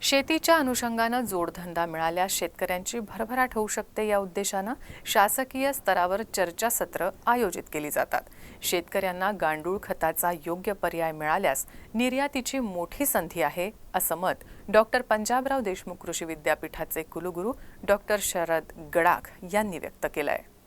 शेतीच्या अनुषंगानं जोडधंदा मिळाल्यास शेतकऱ्यांची भरभराट होऊ शकते या उद्देशानं शासकीय स्तरावर चर्चासत्र आयोजित केली जातात. शेतकऱ्यांना गांडूळ खताचा योग्य पर्याय मिळाल्यास निर्यातीची मोठी संधी आहे असं मत डॉक्टर पंजाबराव देशमुख कृषी विद्यापीठाचे कुलगुरू डॉक्टर शरद गडाख यांनी व्यक्त केलं आहे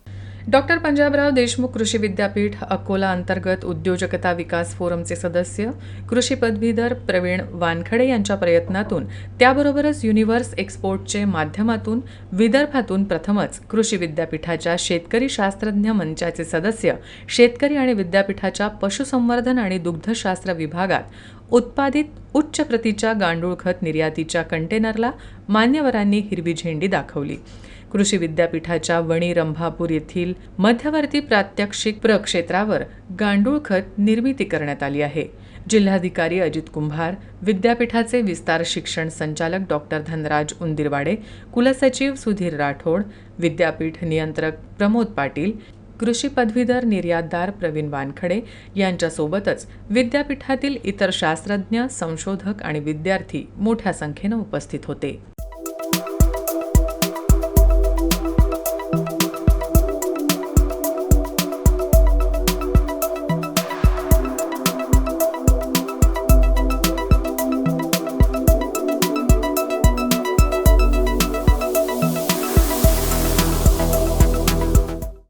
डॉक्टर पंजाबराव देशमुख कृषी विद्यापीठ अकोला अंतर्गत उद्योजकता विकास फोरमचे सदस्य कृषी पदवीधर प्रवीण वानखडे यांच्या प्रयत्नातून त्याबरोबरच युनिव्हर्स एक्सपोर्टचे माध्यमातून विदर्भातून प्रथमच कृषी विद्यापीठाच्या शेतकरी शास्त्रज्ञ मंचाचे सदस्य शेतकरी आणि विद्यापीठाच्या पशुसंवर्धन आणि दुग्धशास्त्र विभागात उत्पादित उच्च प्रतीच्या गांडूळ खत निर्यातीच्या कंटेनरला मान्यवरांनी हिरवी झेंडी दाखवली. कृषी विद्यापीठाच्या वणी रंभापूर येथील मध्यवर्ती प्रात्यक्षिक प्रक्षेत्रावर गांडूळ खत निर्मिती करण्यात आली आहे. जिल्हाधिकारी अजित कुंभार विद्यापीठाचे विस्तार शिक्षण संचालक डॉक्टर धनराज उंदिरवाडे कुलसचिव सुधीर राठोड विद्यापीठ नियंत्रक प्रमोद पाटील कृषी पदवीधर निर्यातदार प्रवीण वानखडे यांच्यासोबतच विद्यापीठातील इतर शास्त्रज्ञ संशोधक आणि विद्यार्थी मोठ्या संख्येनं उपस्थित होते.